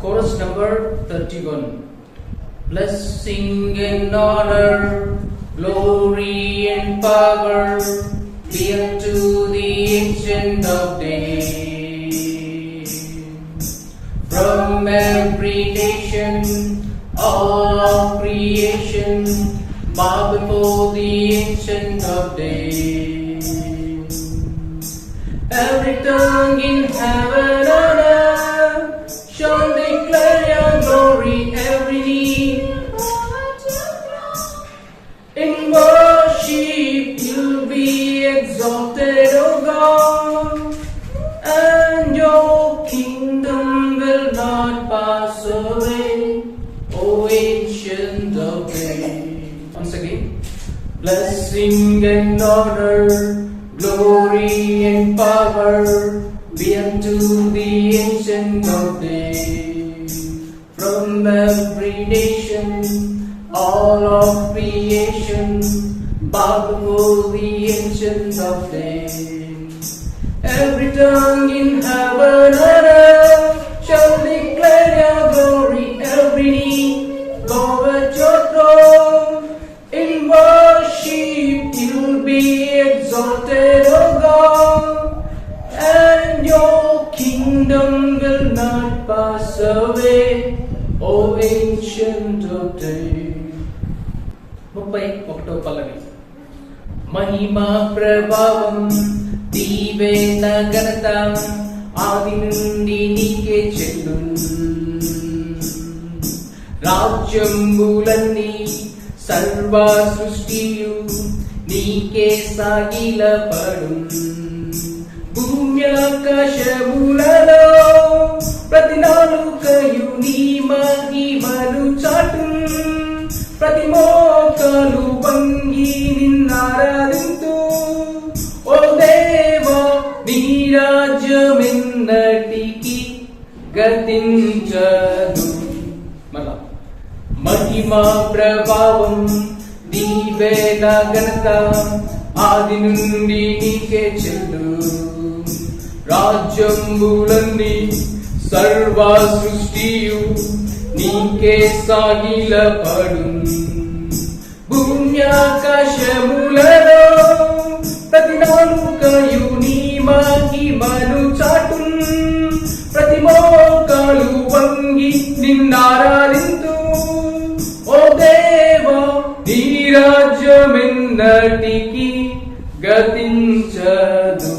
Chorus number 31. Blessing and honor, glory and power be unto the ancient of days. From every nation, all of creation, bow before the ancient of days. Every tongue in heaven exalted, O God, and your kingdom will not pass away, O ancient of days. Once again, blessing and honor, glory and power be unto the ancient of days. From every nation, all of creation, bow before the ancient of days. Every tongue in heaven and earth shall declare your glory, every knee bow at your throne. In worship you'll be exalted, O God, and your kingdom will not pass away, O ancient of days. ముప్పై ఒకటో పల్లవి మహిమా ప్రభావం దీవెన ఘనత ఆది నుండి నీకే చెల్లు రాజ్యంబులన్నీ సర్వ సృష్టియు నీకే సాగిలపడు. భూమి ఆకాశములలో ప్రతి నాలుకయు నీ మహిమలు చాటు. ప్రతి మోకాలు వంగి నిన్నారాధింతు గతించదు మళ్ళా మహిమా ప్రభావం దీవేన ఘనత ఆది నుండి నీకే చెల్లు రాజ్యంబులన్నీ సర్వ సృష్టియు నీకే సాగిలపడు భూమ్యాక ఉన్నటికి గతించదు.